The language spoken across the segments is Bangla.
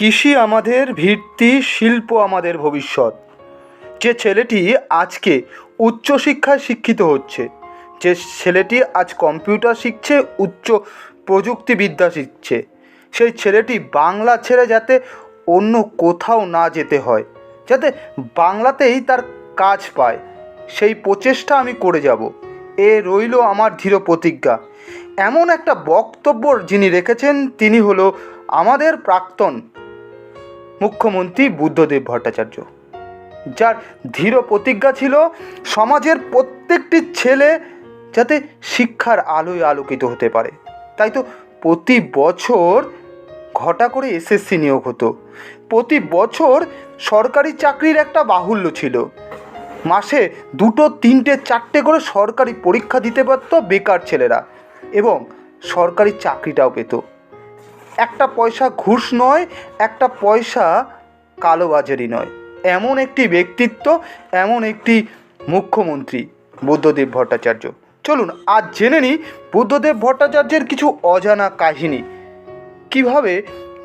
কৃষি আমাদের, ভিত্তি শিল্প আমাদের ভবিষ্যৎ। যে ছেলেটি আজকে উচ্চশিক্ষায় শিক্ষিত হচ্ছে, যে ছেলেটি আজ কম্পিউটার শিখছে, উচ্চ প্রযুক্তিবিদ্যা শিখছে, সেই ছেলেটি বাংলা ছেড়ে যাতে অন্য কোথাও না যেতে হয়, যাতে বাংলাতেই তার কাজ পায়, সেই প্রচেষ্টা আমি করে যাব। এ রইল আমার দৃঢ় প্রতিজ্ঞা। এমন একটা বক্তব্য যিনি রেখেছেন, তিনি হলো আমাদের প্রাক্তন মুখ্যমন্ত্রী বুদ্ধদেব ভট্টাচার্য, যার দৃঢ় প্রতিজ্ঞা ছিল সমাজের প্রত্যেকটি ছেলে যাতে শিক্ষার আলোয় আলোকিত হতে পারে। তাই তো প্রতি বছর ঘটা করে এসএসসি নিয়োগ হতো। প্রতি বছর সরকারি চাকরির একটা বাহুল্য ছিল। মাসে দুটো, তিনটে, চারটে করে সরকারি পরীক্ষা দিতে পারত বেকার ছেলেরা এবং সরকারি চাকরিটাও পেত। একটা পয়সা ঘুষ নয়, একটা পয়সা কালোবাজারি নয়। এমন একটি ব্যক্তিত্ব, এমন একটি মুখ্যমন্ত্রী বুদ্ধদেব ভট্টাচার্য। চলুন, আজ জেনে নিই বুদ্ধদেব ভট্টাচার্যের কিছু অজানা কাহিনী। কীভাবে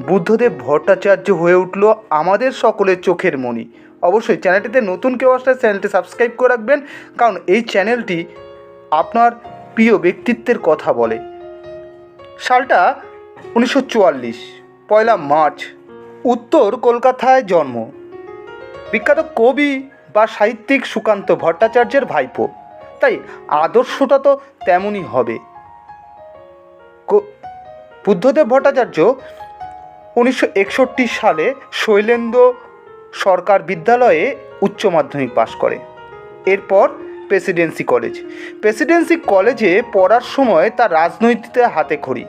বুদ্ধদেব ভট্টাচার্য হয়ে উঠল আমাদের সকলের চোখের মণি অবশ্যই চ্যানেলটিতে নতুন কেউ আসলে চ্যানেলটি সাবস্ক্রাইব করে রাখবেন, কারণ এই চ্যানেলটি আপনার প্রিয় ব্যক্তিত্বের কথা বলে। সালটা উনিশশো চুয়াল্লিশ, পয়লা মার্চ, উত্তর কলকাতায় জন্ম। বিখ্যাত কবি বা সাহিত্যিক সুকান্ত ভট্টাচার্যের ভাইপো। তাই আদর্শটা তো তেমনই হবে। বুদ্ধদেব ভট্টাচার্য উনিশশো একষট্টি সালে শৈলেন্দ্র সরকার বিদ্যালয়ে উচ্চ মাধ্যমিক পাশ করে। এরপর প্রেসিডেন্সি কলেজ। প্রেসিডেন্সি কলেজে পড়ার সময় তার রাজনৈতিকতে হাতে খড়ি।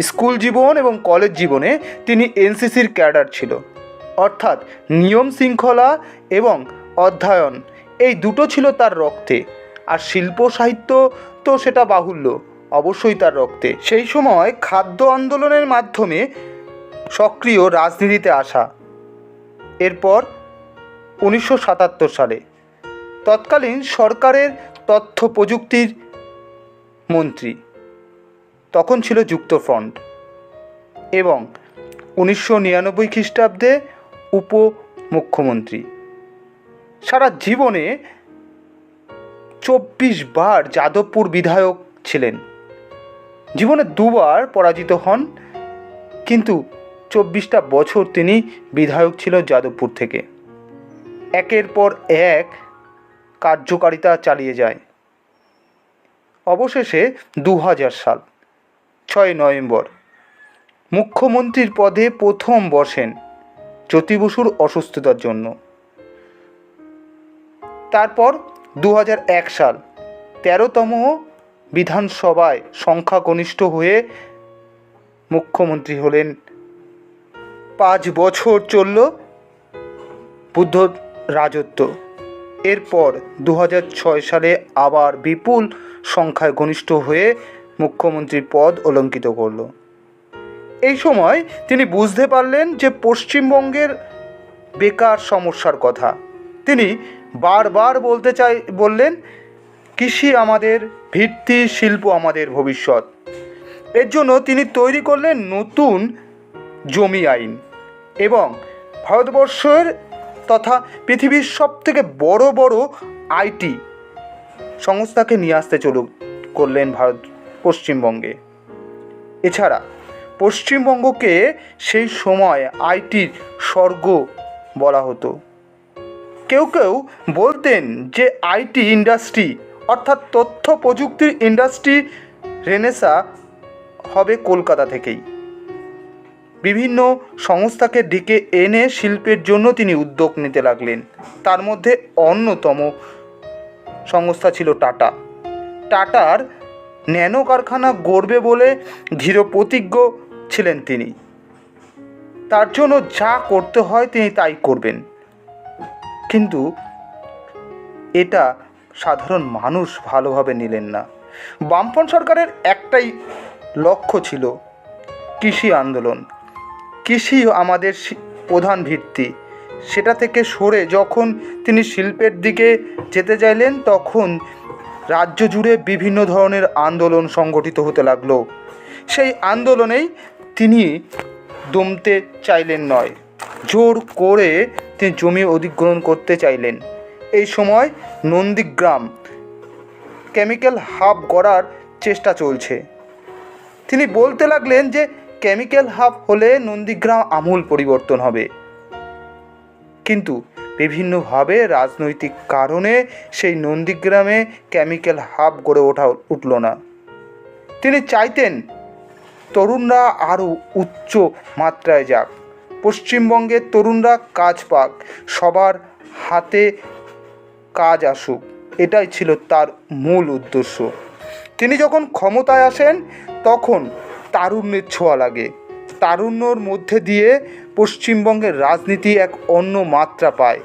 স্কুল জীবন এবং কলেজ জীবনে তিনি এনসিসির ক্যাডার ছিল। অর্থাৎ নিয়ম শৃঙ্খলা এবং অধ্যয়ন, এই দুটো ছিল তার রক্তে। আর শিল্প সাহিত্য তো সেটা বাহুল্য, অবশ্যই তার রক্তে। সেই সময় খাদ্য আন্দোলনের মাধ্যমে সক্রিয় রাজনীতিতে আসা। এরপর উনিশশো সাতাত্তর সালে তৎকালীন সরকারের তথ্য প্রযুক্তির মন্ত্রী। তখন ছিল যুক্তফ্রন্ট এবং উনিশশো নিরানব্বই খ্রিস্টাব্দে উপ মুখ্যমন্ত্রী সারা জীবনে চব্বিশ বার যাদবপুর বিধায়ক ছিলেন। জীবনে দুবার পরাজিত হন, কিন্তু চব্বিশটা বছর তিনি বিধায়ক ছিল যাদবপুর থেকে। একের পর এক কার্যকারিতা চালিয়ে যায়। অবশেষে দু হাজার সাল ছয় নভেম্বর। মুখ্যমন্ত্রীর পদে প্রথম বসেন জ্যোতি বসুর অসুস্থতার জন্য। তারপর দু সাল তেরোতম বিধানসভায় সংখ্যাগরিষ্ঠ হয়ে মুখ্যমন্ত্রী হলেন। পাঁচ বছর চলল বুদ্ধ রাজত্ব। এরপর দু সালে আবার বিপুল সংখ্যায় ঘনিষ্ঠ হয়ে মুখ্যমন্ত্রীর পদ অলঙ্কিত করল। এই সময় তিনি বুঝতে পারলেন যে পশ্চিমবঙ্গের বেকার সমস্যার কথা। তিনি বারবার বলতে চাই, বললেন, কৃষি আমাদের, ভিত্তি শিল্প আমাদের ভবিষ্যৎ। এর জন্য তিনি তৈরি করলেন নতুন জমি আইন এবং ভারতবর্ষের তথা পৃথিবীর সব থেকে বড় বড় আইটি সংস্থাকে নিয়ে আসতে চলুক, করলেন ভারত পশ্চিমবঙ্গে। এছাড়া পশ্চিমবঙ্গকে সেই সময় আইটির স্বর্গ বলা হতো। কেউ কেউ বলতেন যে আইটি ইন্ডাস্ট্রি অর্থাৎ তথ্য প্রযুক্তির ইন্ডাস্ট্রি রেনেসা হবে কলকাতা থেকেই। বিভিন্ন সংস্থাকে ডেকে এনে শিল্পের জন্য তিনি উদ্যোগ নিতে লাগলেন। তার মধ্যে অন্যতম সংস্থা ছিল টাটা। টাটার ন্যানো কারখানা গড়বে বলে দৃঢ় প্রতিজ্ঞ ছিলেন তিনি। তার জন্য যা করতে হয় তিনি তাই করবেন। কিন্তু এটা সাধারণ মানুষ ভালোভাবে নিলেন না। বামপন সরকারের একটাই লক্ষ্য ছিল কৃষি আন্দোলন। কৃষি আমাদের প্রধান ভিত্তি। সেটা থেকে সরে যখন তিনি শিল্পের দিকে যেতে চাইলেন, তখন রাজ্য জুড়ে বিভিন্ন ধরনের আন্দোলন সংগঠিত হতে লাগল। সেই আন্দোলনেই তিনি দমতে চাইলেন নয়, জোর করে তিনি জমি অধিগ্রহণ করতে চাইলেন। এই সময় নন্দীগ্রাম কেমিক্যাল হাব গড়ার চেষ্টা চলছে। তিনি বলতে লাগলেন যে, কেমিক্যাল হাব হলে নন্দীগ্রাম আমূল পরিবর্তন হবে। কিন্তু বিভিন্নভাবে রাজনৈতিক কারণে সেই নন্দীগ্রামে কেমিক্যাল হাব গড়ে ওঠা উঠল না। তিনি চাইতেন তরুণরা আরও উচ্চ মাত্রায় যাক। পশ্চিমবঙ্গের তরুণরা কাজ পাক, সবার হাতে কাজ আসুক, এটাই ছিল তার মূল উদ্দেশ্য। তিনি যখন ক্ষমতায় আসেন, তখন তারুণ্যের ছোঁয়া লাগে। তারুণ্যর মধ্যে দিয়ে পশ্চিমবঙ্গের রাজনীতি এক অন্য মাত্রা পায়।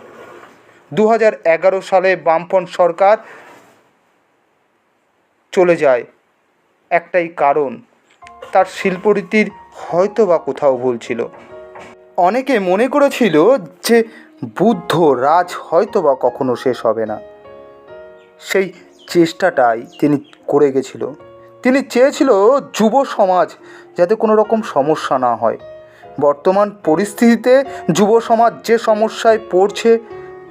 দু হাজার এগারো সালে বামফ্রন্ট সরকার চলে যায়। একটাই কারণ, তার শিল্পরীতির হয়তো বা কোথাও ভুল ছিল। অনেকে মনে করেছিল যে বুদ্ধ রাজ হয়তো বা কখনো শেষ হবে না। সেই চেষ্টাটাই তিনি করে গেছিল। তিনি চেয়েছিল যুব সমাজ যাতে কোনো রকম সমস্যা না হয়। বর্তমান পরিস্থিতিতে যুব সমাজ যে সমস্যায় পড়ছে,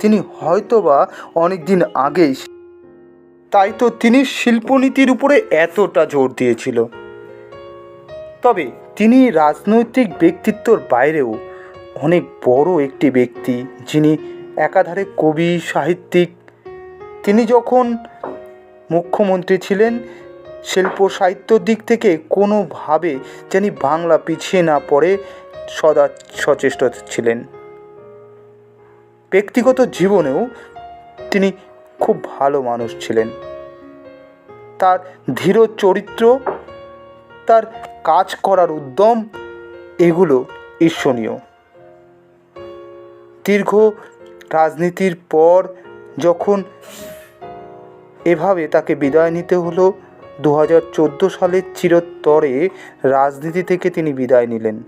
তিনি হয়তোবা অনেক দিন আগেই তাই তো তিনি শিল্পনীতির উপরে এতটা জোর দিয়েছিল। তবে তিনি রাজনৈতিক ব্যক্তিত্বর বাইরেও অনেক বড় একটি ব্যক্তি, যিনি একাধারে কবি, সাহিত্যিক। তিনি যখন মুখ্যমন্ত্রী ছিলেন শিল্প সাহিত্যর দিক থেকে কোনোভাবে যেন বাংলা পিছিয়ে না পড়ে সদা সচেষ্ট ছিলেন। ব্যক্তিগত জীবনেও তিনি খুব ভালো মানুষ ছিলেন। তার ধীর চরিত্র, তার কাজ করার উদ্যম, এগুলো ঈর্ষণীয়। দীর্ঘ রাজনীতির পর যখন এভাবে তাকে বিদায় নিতে হলো দু হাজার চোদ্দ সালের চিরতরে রাজনীতি থেকে তিনি বিদায় নিলেন।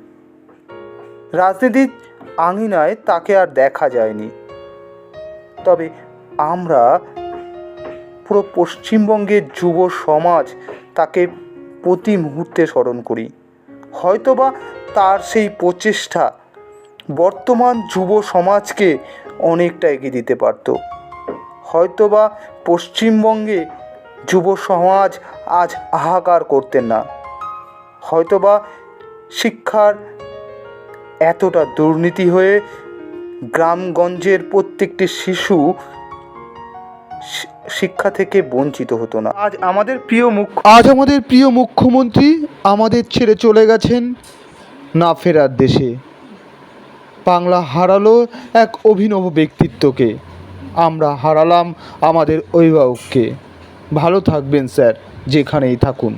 রাজনীতির আঙিনায় তাকে আর দেখা যায়নি। তবে আমরা পুরো পশ্চিমবঙ্গের যুব সমাজ তাকে প্রতি মুহূর্তে স্মরণ করি। হয়তোবা তার সেই প্রচেষ্টা বর্তমান যুব সমাজকে অনেকটা এগিয়ে দিতে পারত। হয়তোবা পশ্চিমবঙ্গে যুব সমাজ আজ হাহাকার করতেন না। হয়তোবা শিক্ষার এতটা দুর্নীতি হয়ে গ্রামগঞ্জের প্রত্যেকটি শিশু শিক্ষা থেকে বঞ্চিত হতো না। আজ আমাদের প্রিয় মুখ্য, আজ আমাদের প্রিয় মুখ্যমন্ত্রী আমাদের ছেড়ে চলে গেছেন না ফেরার দেশে। বাংলা হারালো এক অভিনব ব্যক্তিত্বকে। আমরা হারালাম আমাদের অভিভাবককে। ভালো থাকবেন স্যার যেখানেই থাকুন।